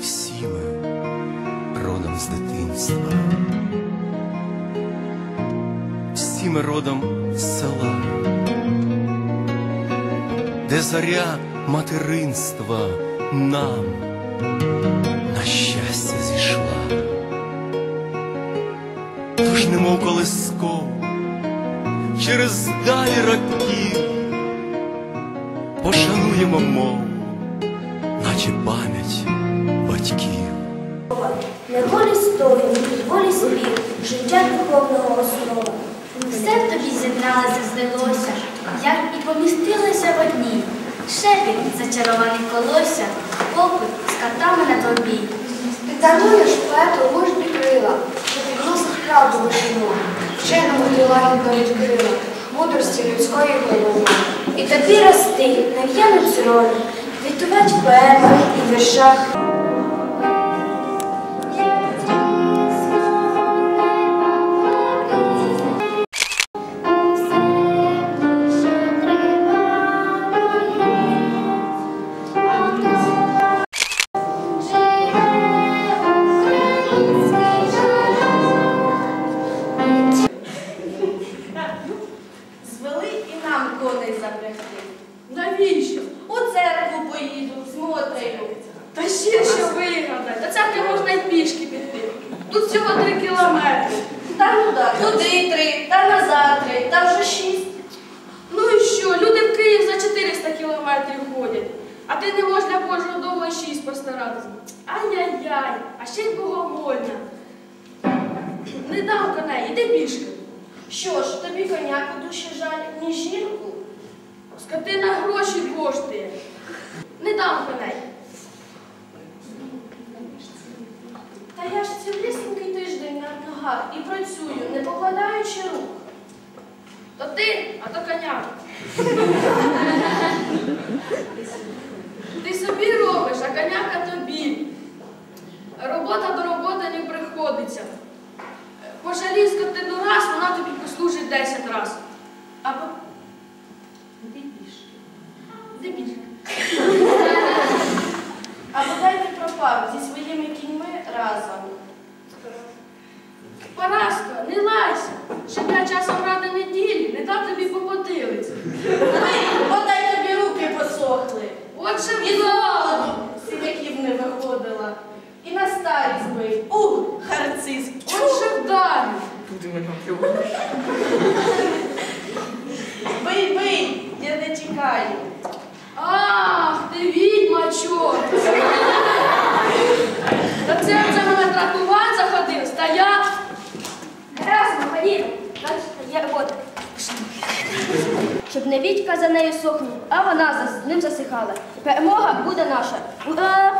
Всі ми родом з дитинства. Всі ми родом з села, де заря материнства нам на щастя зійшла. Тож немов колисков через далі років пошануємо мову, наче пам'ять батьків. Не волі стою, волі спів, життя духовного основа. Все в тобі з'єдналося, злилося, як і помістилося в одній. Шепіт зачарований колося, попит з катами на тобі. Ти даруєш поету мужні крила, що підносить правду вишину, вченому лагідно відкрила, мудрості людської голови. І рости, не в'януть ролі, квітувать поемах і віршах. Коней запрягти. Навіщо? У церкву поїду, смотрю. Та ще що вигадати? До церкви можна й пішки піти. Тут всього три кілометри. Та ну туди три, та назад три, та вже шість. Ну і що? Люди в Київ за 400 кілометрів ходять. А ти не можеш для Божого дому і шість постаратися. Ай-яй-яй, а ще й богомольна. Не дам коней, іди пішки. Що ж, тобі коняку дужче жаль, ніж жінку? Скотина гроші коштує. Не дам коней. Та я ж цілісінький тиждень на ногах і працюю, не покладаючи рук. То ти, а то коня. Ти собі робиш, а коняка тобі. Робота до роботи не приходиться. Пожалій скотину раз, вона тобі Бий, бий, я не чекаю. Ах, ти відьма чорт! Та це це мене дратувати заходив, стоять! Разом, ходімо. Я от. Щоб не Вітька за нею сохнув, а вона за ним засихала. Перемога буде наша. Ура!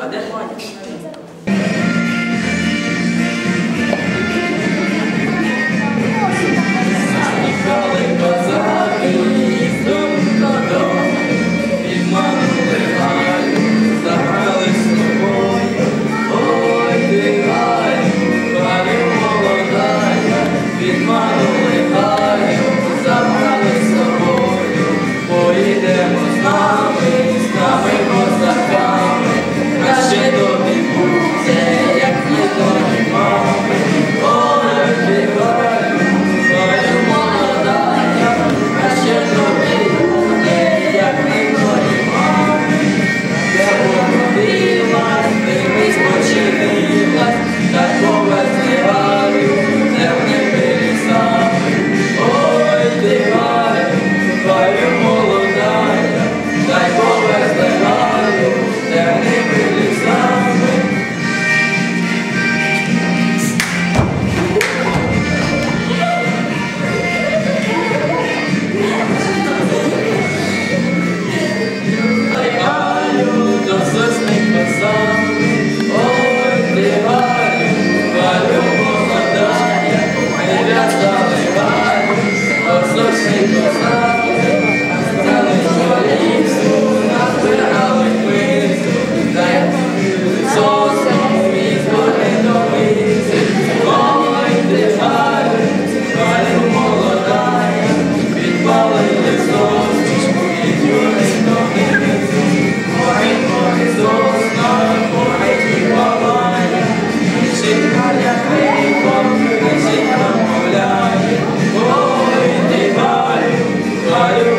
À that point, Glória.